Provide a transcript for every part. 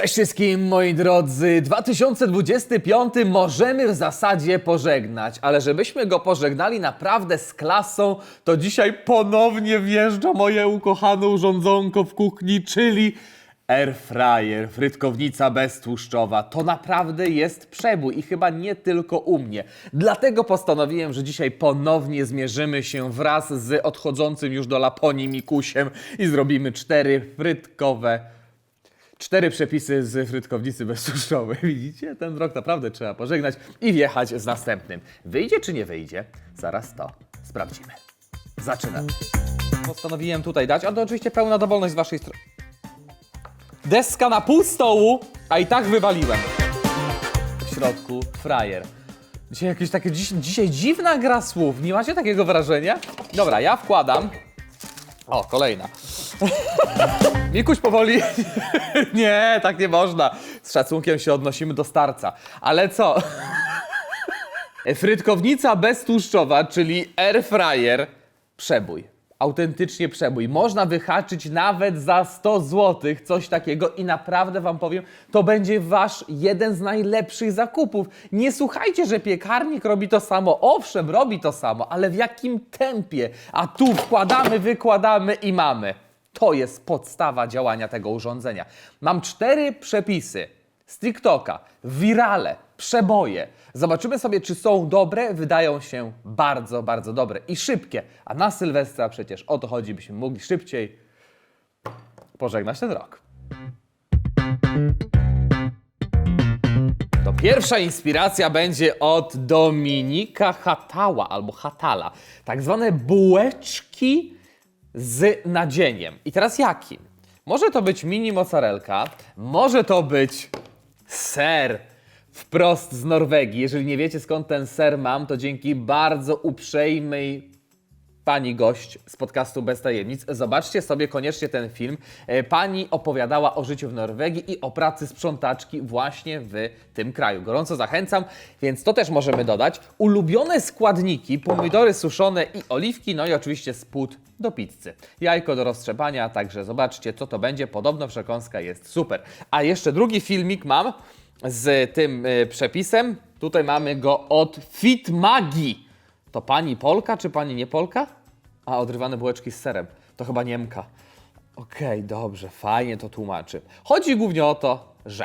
Cześć wszystkim moi drodzy, 2025 możemy w zasadzie pożegnać, ale żebyśmy go pożegnali naprawdę z klasą, to dzisiaj ponownie wjeżdża moje ukochane urządzonko w kuchni, czyli air fryer, frytkownica beztłuszczowa. To naprawdę jest przebój i chyba nie tylko u mnie. Dlatego postanowiłem, że dzisiaj ponownie zmierzymy się wraz z odchodzącym już do Laponii Mikusiem i zrobimy cztery frytkowe Cztery przepisy z frytkownicy beztłuszczowej. Widzicie? Ten rok naprawdę trzeba pożegnać i wjechać z następnym. Wyjdzie czy nie wyjdzie? Zaraz to sprawdzimy. Zaczynamy. Postanowiłem tutaj dać, a to oczywiście pełna dowolność z waszej strony. Deska na pół stołu, a i tak wywaliłem. W środku frajer. Dzisiaj jakieś takie, dziś, dzisiaj dziwna gra słów. Nie macie takiego wrażenia? Dobra, ja wkładam. O, kolejna. Mikuś powoli. nie, tak nie można. Z szacunkiem się odnosimy do starca. Ale co? Frytkownica beztłuszczowa, czyli air fryer, przebój. Autentycznie przebój. Można wyhaczyć nawet za 100 zł coś takiego i naprawdę wam powiem, to będzie wasz jeden z najlepszych zakupów. Nie słuchajcie, że piekarnik robi to samo. Owszem, robi to samo, ale w jakim tempie? A tu wkładamy, wykładamy i mamy. To jest podstawa działania tego urządzenia. Mam cztery przepisy z TikToka, wirale, przeboje. Zobaczymy sobie, czy są dobre. Wydają się bardzo, bardzo dobre i szybkie. A na Sylwestra przecież o to chodzi, byśmy mogli szybciej pożegnać ten rok. To pierwsza inspiracja będzie od Dominika Hatała albo Hatala. Tak zwane bułeczki z nadzieniem. I teraz jakim? Może to być mini mozzarelka, może to być ser wprost z Norwegii. Jeżeli nie wiecie skąd ten ser mam, to dzięki bardzo uprzejmej pani gość z podcastu Bez Tajemnic. Zobaczcie sobie koniecznie ten film. E, Pani opowiadała o życiu w Norwegii i o pracy sprzątaczki właśnie w tym kraju. Gorąco zachęcam, więc to też możemy dodać. Ulubione składniki, pomidory suszone i oliwki, no i oczywiście spód do pizzy. Jajko do roztrzepania, także zobaczcie co to będzie. Podobno przekąska jest super. A jeszcze drugi filmik mam z tym e, przepisem. Tutaj mamy go od Fit Magii. To pani Polka czy pani nie Polka? A, odrywane bułeczki z serem. To chyba Niemka. Okej, dobrze, fajnie to tłumaczy. Chodzi głównie o to, że.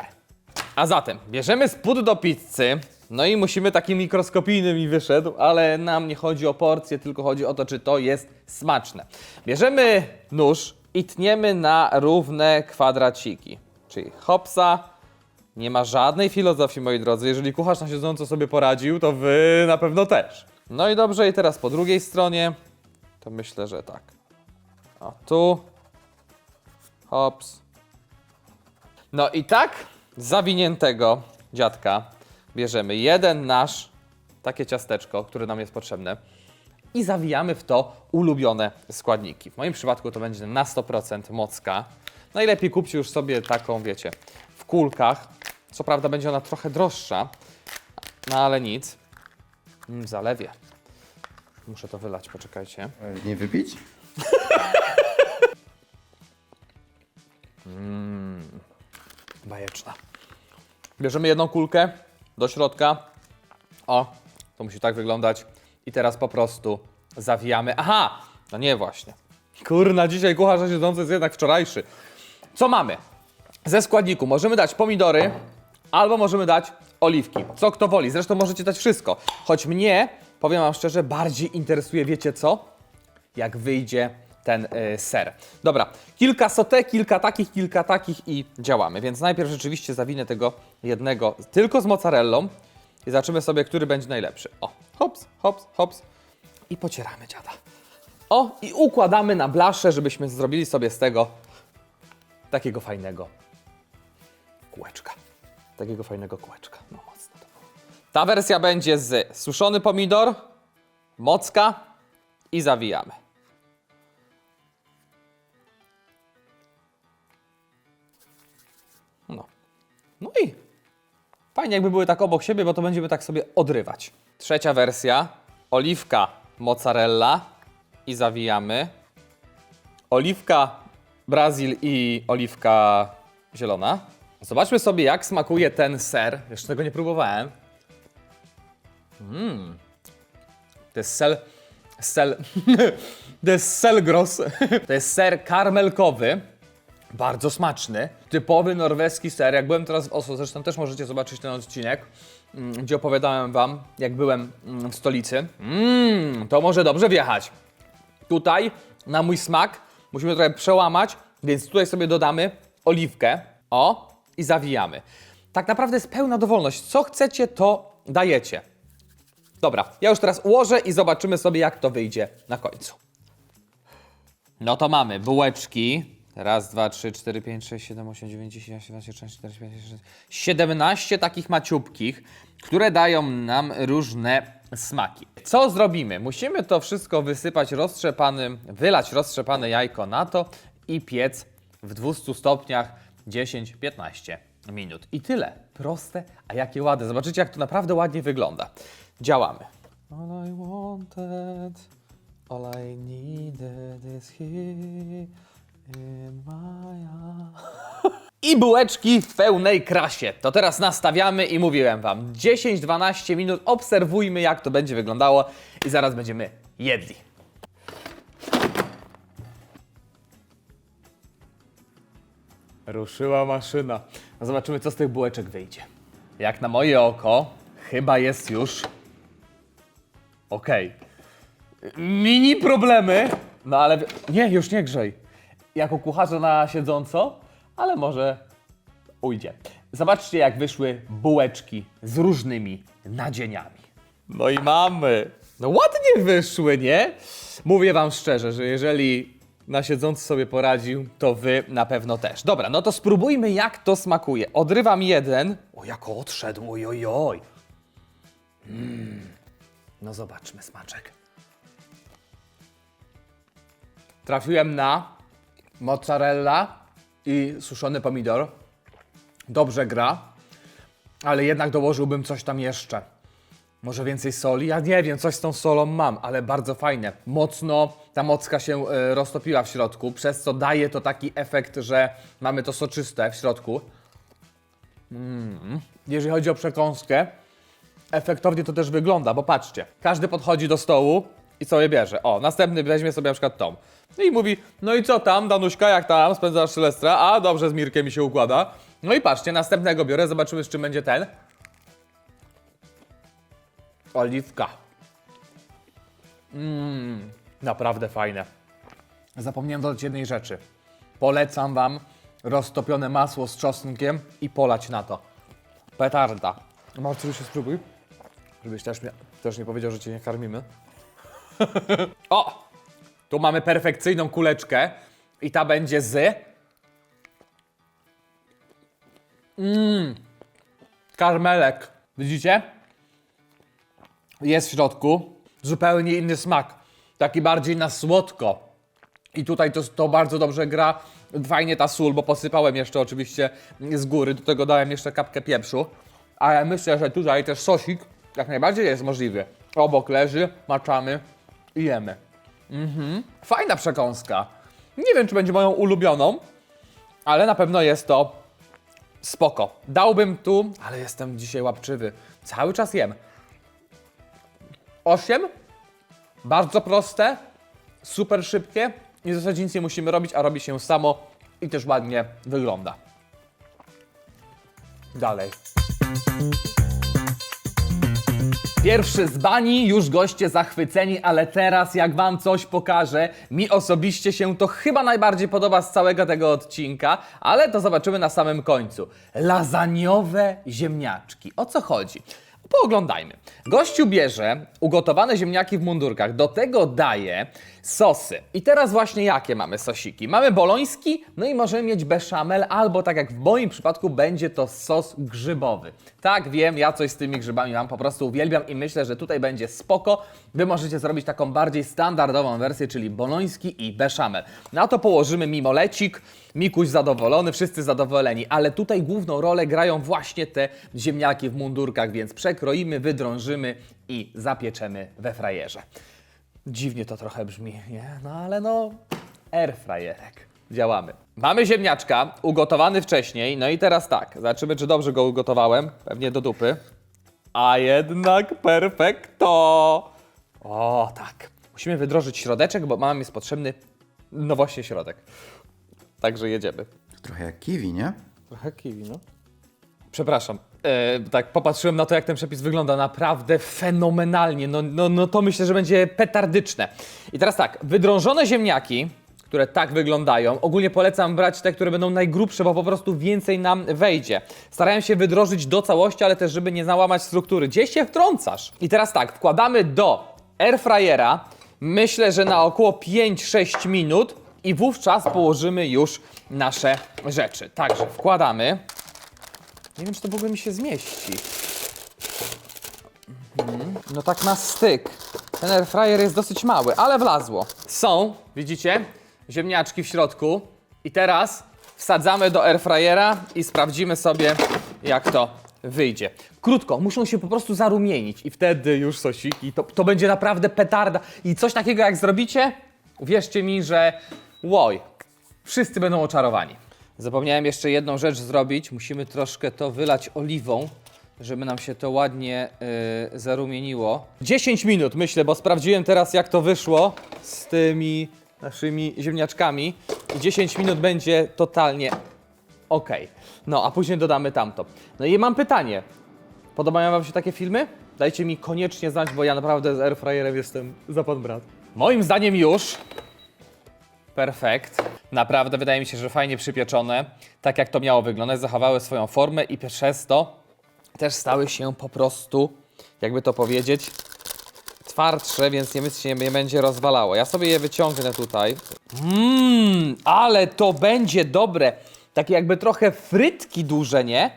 A zatem, bierzemy spód do pizzy. No i musimy taki mikroskopijny mi wyszedł, ale nam nie chodzi o porcję, tylko chodzi o to, czy to jest smaczne. Bierzemy nóż i tniemy na równe kwadraciki. Czyli hopsa, nie ma żadnej filozofii, moi drodzy. Jeżeli kucharz na siedząco sobie poradził, to wy na pewno też. No i dobrze, i teraz po drugiej stronie, to myślę, że tak. O, tu. Hops. No i tak zawiniętego dziadka bierzemy jeden nasz, takie ciasteczko, które nam jest potrzebne i zawijamy w to ulubione składniki. W moim przypadku to będzie na 100% mocka. Najlepiej kupcie już sobie taką, wiecie, w kulkach. Co prawda będzie ona trochę droższa, no ale nic. Mm, zalewie. Muszę to wylać, poczekajcie. Nie wypić? Bajeczna. Bierzemy jedną kulkę do środka. O, to musi tak wyglądać. I teraz po prostu zawijamy. Aha! No nie właśnie. Kurna, dzisiaj kucharz siedzący jest jednak wczorajszy. Co mamy? Ze składniku możemy dać pomidory, albo możemy dać oliwki. Co kto woli. Zresztą możecie dać wszystko. Choć mnie, powiem wam szczerze, bardziej interesuje, wiecie co? Jak wyjdzie ten y, ser. Dobra, kilka sote, kilka takich, kilka takich i działamy. Więc najpierw rzeczywiście zawinę tego jednego tylko z mozzarellą i zobaczymy sobie, który będzie najlepszy. O, hops, hops, hops i pocieramy dziada. O, i układamy na blaszę, żebyśmy zrobili sobie z tego takiego fajnego kółeczka. Takiego fajnego kółeczka. No. Ta wersja będzie z suszony pomidor, mocka i zawijamy. No. No i fajnie jakby były tak obok siebie, bo to będziemy tak sobie odrywać. Trzecia wersja. Oliwka mozzarella i zawijamy. Oliwka Brazil i oliwka zielona. Zobaczmy sobie, jak smakuje ten ser. Jeszcze tego nie próbowałem. Mmm. To jest sel... Sel... to jest selgros. to jest ser karmelkowy. Bardzo smaczny. Typowy norweski ser. Jak byłem teraz w Oslo, zresztą też możecie zobaczyć ten odcinek, mm, gdzie opowiadałem wam, jak byłem mm, w stolicy. Mmm, to może dobrze wjechać. Tutaj, na mój smak, musimy trochę przełamać, więc tutaj sobie dodamy oliwkę. O, i zawijamy. Tak naprawdę jest pełna dowolność. Co chcecie, to dajecie. Dobra, ja już teraz ułożę i zobaczymy sobie, jak to wyjdzie na końcu. No to mamy bułeczki. Raz, dwa, trzy, cztery, pięć, sześć, siedem, osiem, dziewięć, dziesięć, dwanaście, trzynaście, czterdzieści, pięćdziesiąt, sześćdziesiąt, siedemnaście takich maciubkich, które dają nam różne smaki. Co zrobimy? Musimy to wszystko wysypać roztrzepanym, wylać roztrzepane jajko na to i piec w 200 stopniach 10-15 minut. I tyle. Proste, a jakie ładne. Zobaczycie, jak to naprawdę ładnie wygląda. Działamy. All I wanted, all I needed is here in my I bułeczki w pełnej krasie. To teraz nastawiamy i mówiłem Wam, 10-12 minut obserwujmy jak to będzie wyglądało i zaraz będziemy jedli. Ruszyła maszyna. Zobaczymy, co z tych bułeczek wyjdzie. Jak na moje oko, chyba jest już. Okej. Mini problemy. No ale. Nie, już nie grzej. Jako kucharza na siedząco, ale może ujdzie. Zobaczcie, jak wyszły bułeczki z różnymi nadzieniami. No i mamy. No ładnie wyszły, nie? Mówię wam szczerze, że jeżeli na siedzący sobie poradził, to wy na pewno też. Dobra, no to spróbujmy, jak to smakuje. Odrywam jeden. O, jak odszedł, oj, oj, oj. No zobaczmy smaczek. Trafiłem na mozzarella i suszony pomidor. Dobrze gra, ale jednak dołożyłbym coś tam jeszcze. Może więcej soli? Ja nie wiem, coś z tą solą mam, ale bardzo fajne. Mocno ta mocka się e, roztopiła w środku, przez co daje to taki efekt, że mamy to soczyste w środku. Mm. Jeżeli chodzi o przekąskę, efektownie to też wygląda, bo patrzcie, każdy podchodzi do stołu i sobie bierze. O, następny weźmie sobie na przykład tą. No i mówi, no i co tam, Danuśka, jak tam, spędzasz Sylwestra? A, dobrze, z Mirkiem mi się układa. No i patrzcie, następnego biorę, zobaczymy z czym będzie ten. Oliwka. Mmm, naprawdę fajne. Zapomniałem dodać jednej rzeczy. Polecam Wam roztopione masło z czosnkiem i polać na to. Petarda. Marcelu, się spróbuj. Żebyś też, mia- też nie powiedział, że Cię nie karmimy. o! Tu mamy perfekcyjną kuleczkę i ta będzie z... Mmm. Karmelek. Widzicie? Jest w środku. Zupełnie inny smak. Taki bardziej na słodko. I tutaj to, to bardzo dobrze gra. Fajnie ta sól, bo posypałem jeszcze oczywiście z góry. Do tego dałem jeszcze kapkę pieprzu. Ale myślę, że tutaj też sosik jak najbardziej jest możliwy. Obok leży, maczamy i jemy. Mhm. Fajna przekąska. Nie wiem, czy będzie moją ulubioną, ale na pewno jest to spoko. Dałbym tu, ale jestem dzisiaj łapczywy. Cały czas jem. 8. Bardzo proste, super szybkie i w zasadzie nic nie musimy robić, a robi się samo i też ładnie wygląda. Dalej. Pierwszy z bani, już goście zachwyceni, ale teraz jak wam coś pokażę, mi osobiście się to chyba najbardziej podoba z całego tego odcinka, ale to zobaczymy na samym końcu. Lasagnowe ziemniaczki. O co chodzi? Pooglądajmy. Gościu bierze ugotowane ziemniaki w mundurkach, do tego daje sosy. I teraz właśnie jakie mamy sosiki? Mamy boloński, no i możemy mieć beszamel, albo tak jak w moim przypadku będzie to sos grzybowy. Tak, wiem, ja coś z tymi grzybami mam, po prostu uwielbiam i myślę, że tutaj będzie spoko. Wy możecie zrobić taką bardziej standardową wersję, czyli boloński i beszamel. Na to położymy mimolecik, Mikuś zadowolony, wszyscy zadowoleni, ale tutaj główną rolę grają właśnie te ziemniaki w mundurkach, więc przekroimy, wydrążymy i zapieczemy we frajerze. Dziwnie to trochę brzmi, nie? No ale no, airfryerek. działamy. Mamy ziemniaczka ugotowany wcześniej, no i teraz tak, zobaczymy czy dobrze go ugotowałem, pewnie do dupy. A jednak perfekto! O, tak. Musimy wydrożyć środeczek, bo mam jest potrzebny, no właśnie środek. Także jedziemy. Trochę jak kiwi, nie? Trochę kiwi, no. Przepraszam. E, tak, popatrzyłem na to, jak ten przepis wygląda naprawdę fenomenalnie. No, no, no to myślę, że będzie petardyczne. I teraz tak, wydrążone ziemniaki, które tak wyglądają, ogólnie polecam brać te, które będą najgrubsze, bo po prostu więcej nam wejdzie. Starałem się wydrożyć do całości, ale też, żeby nie załamać struktury. Gdzieś się wtrącasz. I teraz tak, wkładamy do airfryera, myślę, że na około 5-6 minut i wówczas położymy już nasze rzeczy. Także wkładamy. Nie wiem, czy to w ogóle mi się zmieści. Mhm. No tak na styk. Ten airfryer jest dosyć mały, ale wlazło. Są, widzicie, ziemniaczki w środku. I teraz wsadzamy do airfryera i sprawdzimy sobie, jak to wyjdzie. Krótko, muszą się po prostu zarumienić i wtedy już sosiki, to, to będzie naprawdę petarda. I coś takiego jak zrobicie, uwierzcie mi, że łoj, wszyscy będą oczarowani. Zapomniałem jeszcze jedną rzecz zrobić. Musimy troszkę to wylać oliwą, żeby nam się to ładnie yy, zarumieniło. 10 minut myślę, bo sprawdziłem teraz jak to wyszło z tymi naszymi ziemniaczkami. I 10 minut będzie totalnie ok. No, a później dodamy tamto. No i mam pytanie. Podobają Wam się takie filmy? Dajcie mi koniecznie znać, bo ja naprawdę z airfryerem jestem za pan brat. Moim zdaniem już Perfekt. Naprawdę wydaje mi się, że fajnie przypieczone, tak jak to miało wyglądać, zachowały swoją formę i przez to też stały się po prostu, jakby to powiedzieć, twardsze, więc nie się nie będzie rozwalało. Ja sobie je wyciągnę tutaj. Mmm, ale to będzie dobre. Takie jakby trochę frytki duże, nie?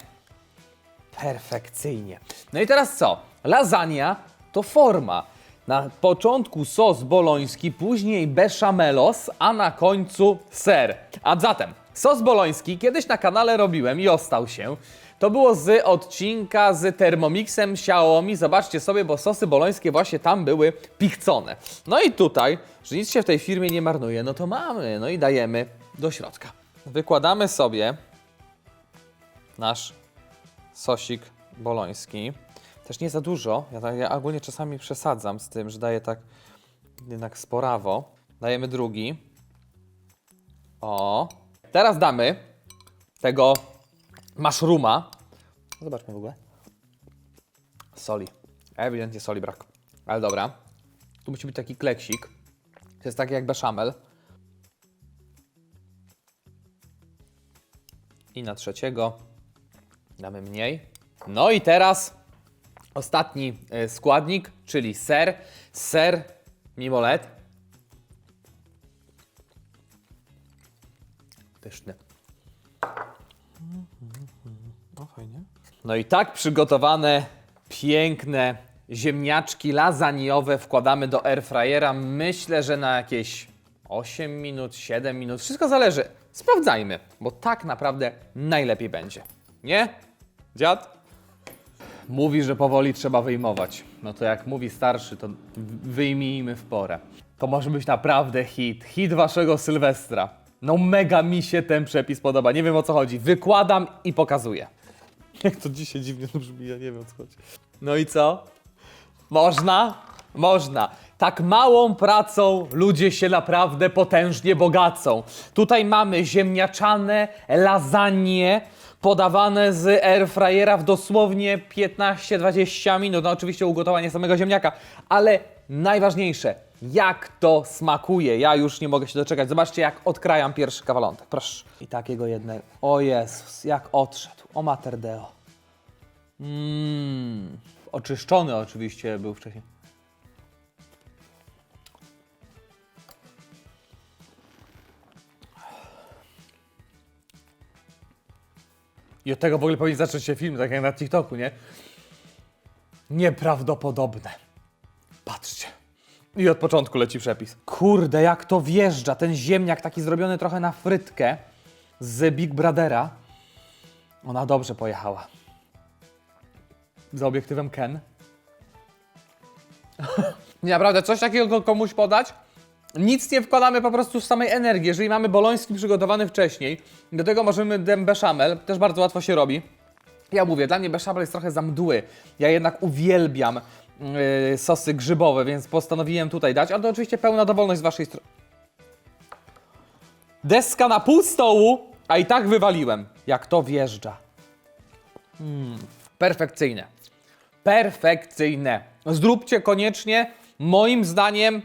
Perfekcyjnie. No i teraz co? Lasagna to forma. Na początku sos boloński, później beszamelos, a na końcu ser. A zatem, sos boloński kiedyś na kanale robiłem i ostał się. To było z odcinka z Thermomixem Xiaomi. Zobaczcie sobie, bo sosy bolońskie właśnie tam były pichcone. No i tutaj, że nic się w tej firmie nie marnuje, no to mamy. No i dajemy do środka. Wykładamy sobie nasz sosik boloński. Też nie za dużo. Ja, tak- ja ogólnie czasami przesadzam z tym, że daję tak jednak sporawo. Dajemy drugi. O. Teraz damy tego mashruma. Zobaczmy w ogóle. Soli. Ewidentnie soli brak. Ale dobra. Tu musi być taki kleksik. To jest taki jak beszamel. I na trzeciego damy mniej. No i teraz ostatni e, składnik, czyli ser. Ser mimolet. Pyszny. No fajnie. No i tak przygotowane piękne ziemniaczki lasagnowe wkładamy do airfryera. Myślę, że na jakieś 8 minut, 7 minut. Wszystko zależy. Sprawdzajmy, bo tak naprawdę najlepiej będzie. Nie? Dziad? Mówi, że powoli trzeba wyjmować. No to jak mówi starszy, to wyjmijmy w porę. To może być naprawdę hit. Hit waszego Sylwestra. No mega mi się ten przepis podoba. Nie wiem o co chodzi. Wykładam i pokazuję. Jak to dzisiaj dziwnie brzmi, ja nie wiem o co chodzi. No i co? Można? Można. Tak małą pracą ludzie się naprawdę potężnie bogacą. Tutaj mamy ziemniaczane lasagne podawane z airfryera w dosłownie 15-20 minut. No oczywiście ugotowanie samego ziemniaka, ale najważniejsze, jak to smakuje. Ja już nie mogę się doczekać. Zobaczcie, jak odkrajam pierwszy kawalątek. Proszę. I takiego jednego. O Jezus, jak odszedł. O mater deo. Mmm. Oczyszczony oczywiście był wcześniej. I od tego w ogóle powinien zacząć się film, tak jak na TikToku, nie? Nieprawdopodobne. Patrzcie. I od początku leci przepis. Kurde, jak to wjeżdża. Ten ziemniak taki zrobiony trochę na frytkę z Big Brothera. Ona dobrze pojechała. Za obiektywem Ken. Nie, naprawdę, coś takiego komuś podać? Nic nie wkładamy po prostu z samej energii. Jeżeli mamy boloński przygotowany wcześniej, do tego możemy dem bechamel, też bardzo łatwo się robi. Ja mówię, dla mnie bechamel jest trochę za mdły. Ja jednak uwielbiam yy, sosy grzybowe, więc postanowiłem tutaj dać, ale to oczywiście pełna dowolność z waszej strony. Deska na pół stołu, a i tak wywaliłem. Jak to wjeżdża. Mm, perfekcyjne. Perfekcyjne. Zróbcie koniecznie, moim zdaniem,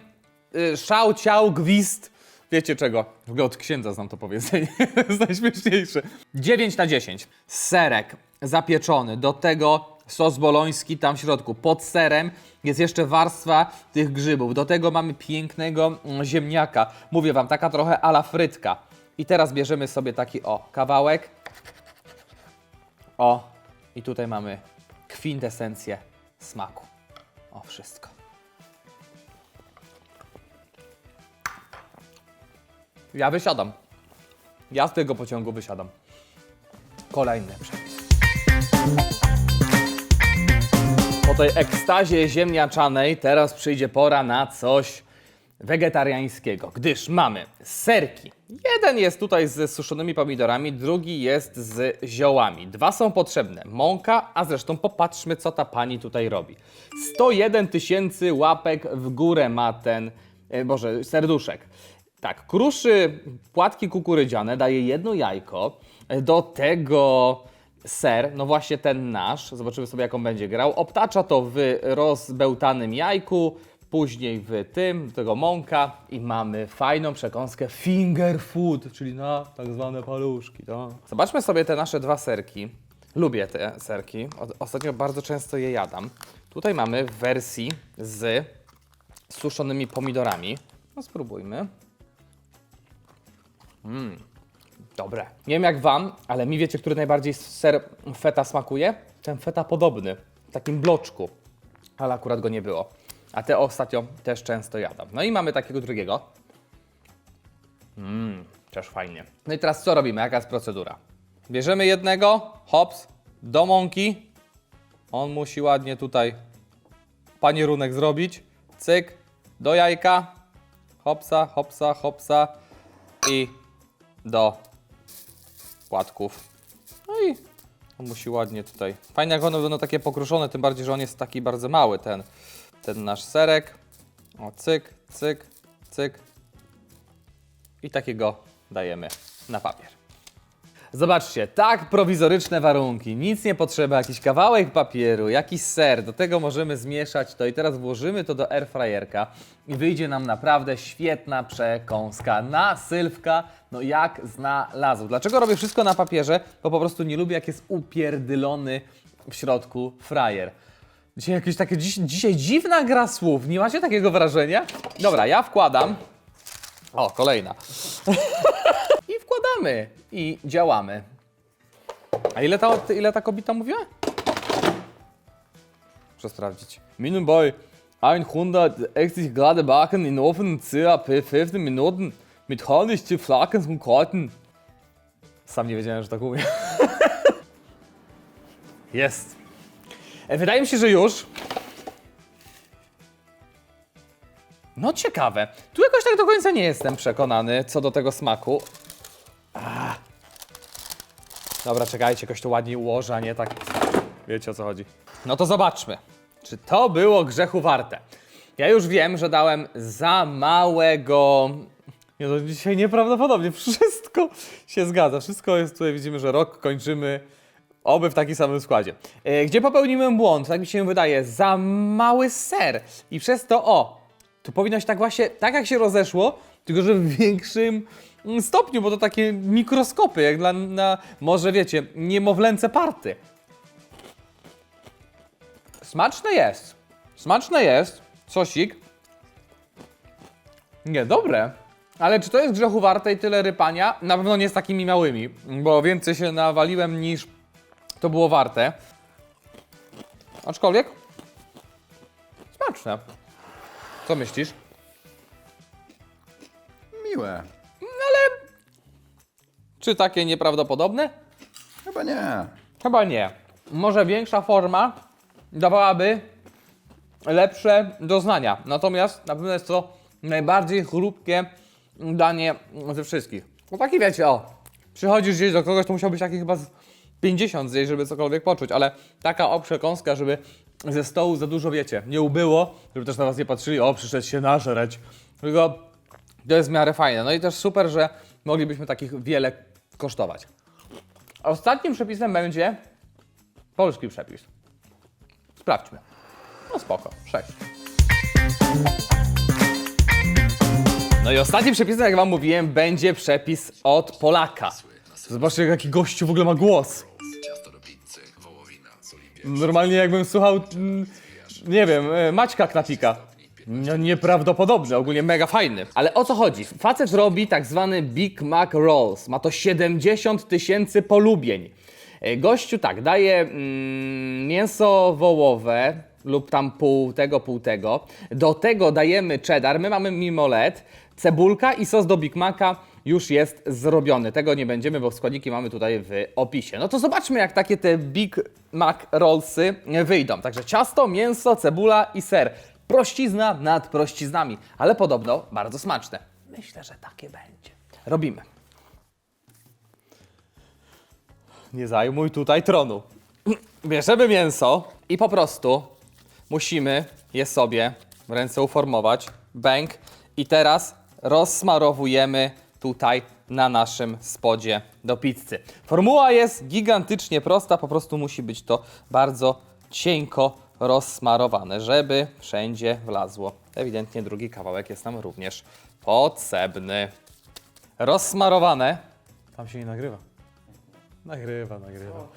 y, szał, ciał, gwizd. Wiecie czego? W ogóle od księdza znam to powiedzenie. jest najśmieszniejsze. 9 na 10. Serek zapieczony. Do tego sos boloński tam w środku. Pod serem jest jeszcze warstwa tych grzybów. Do tego mamy pięknego mm, ziemniaka. Mówię wam, taka trochę ala frytka. I teraz bierzemy sobie taki o kawałek. O, i tutaj mamy kwintesencję smaku. O, wszystko. Ja wysiadam. Ja z tego pociągu wysiadam. Kolejny przepis. Po tej ekstazie ziemniaczanej teraz przyjdzie pora na coś wegetariańskiego, gdyż mamy serki. Jeden jest tutaj ze suszonymi pomidorami, drugi jest z ziołami. Dwa są potrzebne. Mąka, a zresztą popatrzmy, co ta pani tutaj robi. 101 tysięcy łapek w górę ma ten, e, boże, serduszek. Tak, kruszy płatki kukurydziane, daje jedno jajko, e, do tego ser, no właśnie ten nasz, zobaczymy sobie jak on będzie grał. Obtacza to w rozbełtanym jajku, później w tym, do tego mąka i mamy fajną przekąskę finger food, czyli na tak zwane paluszki. To. Zobaczmy sobie te nasze dwa serki. Lubię te serki, ostatnio bardzo często je jadam. Tutaj mamy w wersji z suszonymi pomidorami. No spróbujmy. Dobre. Nie wiem jak wam, ale mi wiecie, który najbardziej ser feta smakuje? Ten feta podobny, w takim bloczku. Ale akurat go nie było. A te ostatnio też często jadam. No i mamy takiego drugiego. Mmm, też fajnie. No i teraz co robimy? Jaka jest procedura? Bierzemy jednego, hops, do mąki. On musi ładnie tutaj panierunek zrobić. Cyk, do jajka. Hopsa, hopsa, hopsa i do płatków. No i on musi ładnie tutaj. Fajnie jak one będą takie pokruszone, tym bardziej, że on jest taki bardzo mały, ten, ten nasz serek. O, cyk, cyk, cyk. I takiego dajemy na papier. Zobaczcie, tak prowizoryczne warunki, nic nie potrzeba, jakiś kawałek papieru, jakiś ser, do tego możemy zmieszać to i teraz włożymy to do airfryerka i wyjdzie nam naprawdę świetna przekąska na sylwka, no jak znalazł. Dlaczego robię wszystko na papierze? Bo po prostu nie lubię jak jest upierdylony w środku frajer. Dzisiaj jakieś takie, dziś, dzisiaj dziwna gra słów, nie macie takiego wrażenia? Dobra, ja wkładam. O, kolejna. I wkładamy. I działamy. A ile ta, ile ta kobieta mówiła? Muszę sprawdzić. Minimum bei 180 Grad backen in Ofen ca. 15 Minuten mit Honig zu Flakens und Kräutern. Sam nie wiedziałem, że tak mówię. Jest. E, Wydaje mi się, że już. No ciekawe. Tu jakoś tak do końca nie jestem przekonany co do tego smaku. Dobra, czekajcie, jakoś to ładniej ułożę, a nie tak. Wiecie o co chodzi. No to zobaczmy, czy to było grzechu warte. Ja już wiem, że dałem za małego. Nie, no dzisiaj nieprawdopodobnie wszystko się zgadza. Wszystko jest tutaj, widzimy, że rok kończymy Oby w takim samym składzie. E, Gdzie popełniłem błąd, tak mi się wydaje, za mały ser. I przez to, o, tu powinno się tak właśnie, tak jak się rozeszło, tylko że w większym mm, stopniu, bo to takie mikroskopy, jak dla, na, może wiecie, niemowlęce party. Smaczne jest. Smaczne jest. Sosik. Nie, dobre. Ale czy to jest grzechu warte i tyle rypania? Na pewno nie z takimi małymi, bo więcej się nawaliłem niż to było warte. Aczkolwiek smaczne. Co myślisz? Miłe. Czy takie nieprawdopodobne? Chyba nie. Chyba nie. Może większa forma dawałaby lepsze doznania. Natomiast na pewno jest to najbardziej chrupkie danie ze wszystkich. No taki wiecie, o, przychodzisz gdzieś do kogoś, to musiał być taki chyba z 50 zjeść, żeby cokolwiek poczuć, ale taka o przekąska, żeby ze stołu za dużo wiecie, nie ubyło, żeby też na was nie patrzyli, o, przyszedł się nażreć, tylko to jest w miarę fajne. No i też super, że moglibyśmy takich wiele kosztować. Ostatnim przepisem będzie polski przepis. Sprawdźmy. No spoko, 6. No i ostatnim przepisem, jak wam mówiłem, będzie przepis od Polaka. Zobaczcie, jaki gościu w ogóle ma głos. Normalnie jakbym słuchał, mm, nie wiem, e, Maćka Knapika. No, nieprawdopodobny, ogólnie mega fajny. Ale o co chodzi? Facet robi tak zwany Big Mac Rolls. Ma to 70 tysięcy polubień. E, Gościu tak, daje mm, mięso wołowe lub tam pół tego, pół tego. Do tego dajemy cheddar, my mamy mimolet, cebulka i sos do Big Maca już jest zrobiony. Tego nie będziemy, bo składniki mamy tutaj w opisie. No to zobaczmy, jak takie te Big Mac Rollsy wyjdą. Także ciasto, mięso, cebula i ser. Prościzna nad prościznami, ale podobno bardzo smaczne. Myślę, że takie będzie. Robimy. Nie zajmuj tutaj tronu. Bierzemy mięso i po prostu musimy je sobie w ręce uformować. Bęk. I teraz rozsmarowujemy tutaj na naszym spodzie do pizzy. Formuła jest gigantycznie prosta, po prostu musi być to bardzo cienko rozsmarowane, żeby wszędzie wlazło. Ewidentnie drugi kawałek jest nam również potrzebny. Rozsmarowane. Tam się nie nagrywa. Nagrywa, nagrywa.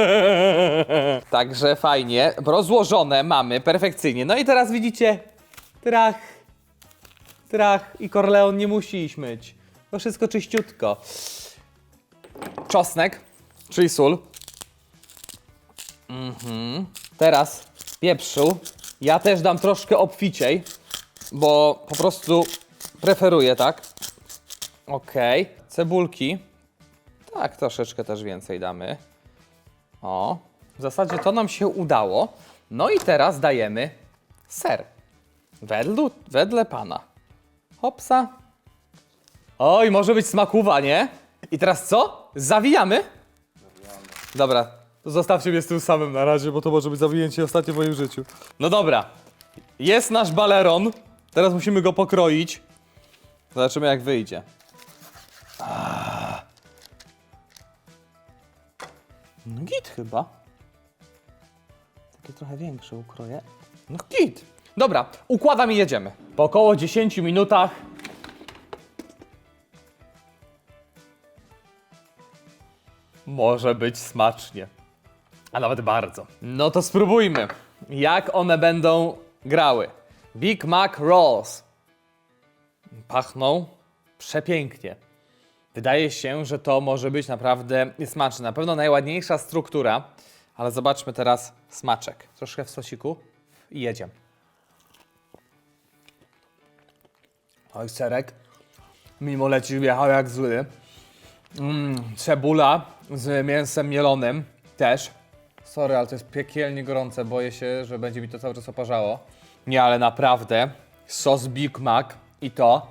Także fajnie, rozłożone mamy perfekcyjnie. No i teraz widzicie, trach, trach i Corleon nie musi iść myć. To wszystko czyściutko. Czosnek, czyli sól. Mhm. Teraz pieprzu. Ja też dam troszkę obficiej, bo po prostu preferuję, tak? Okej. Cebulki. Tak, troszeczkę też więcej damy. O, w zasadzie to nam się udało. No i teraz dajemy ser. Wedlu, wedle pana. Hopsa. Oj, może być smakuwa, nie? I teraz co? Zawijamy? Dobra, to zostawcie mnie z tym samym na razie, bo to może być zawinięcie ostatnie w moim życiu. No dobra, jest nasz baleron. Teraz musimy go pokroić. Zobaczymy jak wyjdzie. No git chyba. Takie trochę większe ukroję. No git. Dobra, układam i jedziemy. Po około 10 minutach może być smacznie. A nawet bardzo. No to spróbujmy, jak one będą grały. Big Mac Rolls. Pachną przepięknie. Wydaje się, że to może być naprawdę smaczne. Na pewno najładniejsza struktura, ale zobaczmy teraz smaczek. Troszkę w sosiku i jedziemy. Oj, serek. Mimo leci wjechał jak zły. Mm, cebula z mięsem mielonym też. Sorry, ale to jest piekielnie gorące. Boję się, że będzie mi to cały czas oparzało. Nie, ale naprawdę. Sos Big Mac i to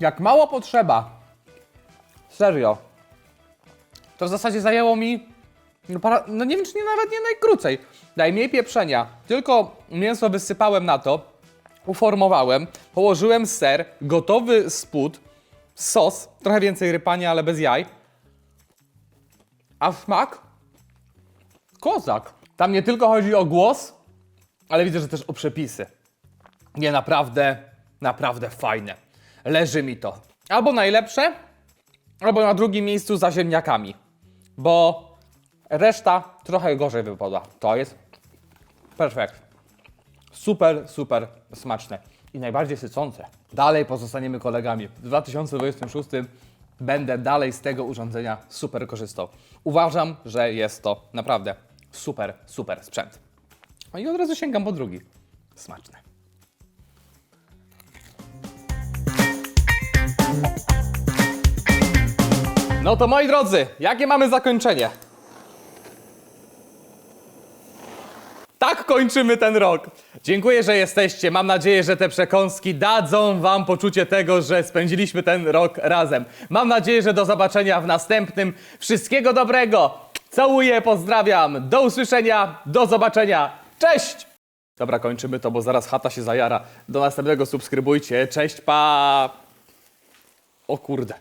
Jak mało potrzeba. Serio. To w zasadzie zajęło mi. No, para, no nie wiem, czy nie nawet nie najkrócej. Najmniej pieprzenia. Tylko mięso wysypałem na to, uformowałem, położyłem ser, gotowy spód, sos, trochę więcej rypania, ale bez jaj. A smak? Kozak. Tam nie tylko chodzi o głos, ale widzę, że też o przepisy. Nie, naprawdę, naprawdę fajne. Leży mi to. Albo najlepsze, albo na drugim miejscu za ziemniakami. Bo reszta trochę gorzej wypadła. To jest perfekt. Super, super smaczne i najbardziej sycące. Dalej pozostaniemy kolegami. W 2026 będę dalej z tego urządzenia super korzystał. Uważam, że jest to naprawdę super, super sprzęt. No i od razu sięgam po drugi. Smaczne. No to moi drodzy, jakie mamy zakończenie? Tak kończymy ten rok. Dziękuję, że jesteście. Mam nadzieję, że te przekąski dadzą wam poczucie tego, że spędziliśmy ten rok razem. Mam nadzieję, że do zobaczenia w następnym. Wszystkiego dobrego. Całuję, pozdrawiam. Do usłyszenia, do zobaczenia. Cześć! Dobra, kończymy to, bo zaraz chata się zajara. Do następnego subskrybujcie. Cześć, pa! O kurde.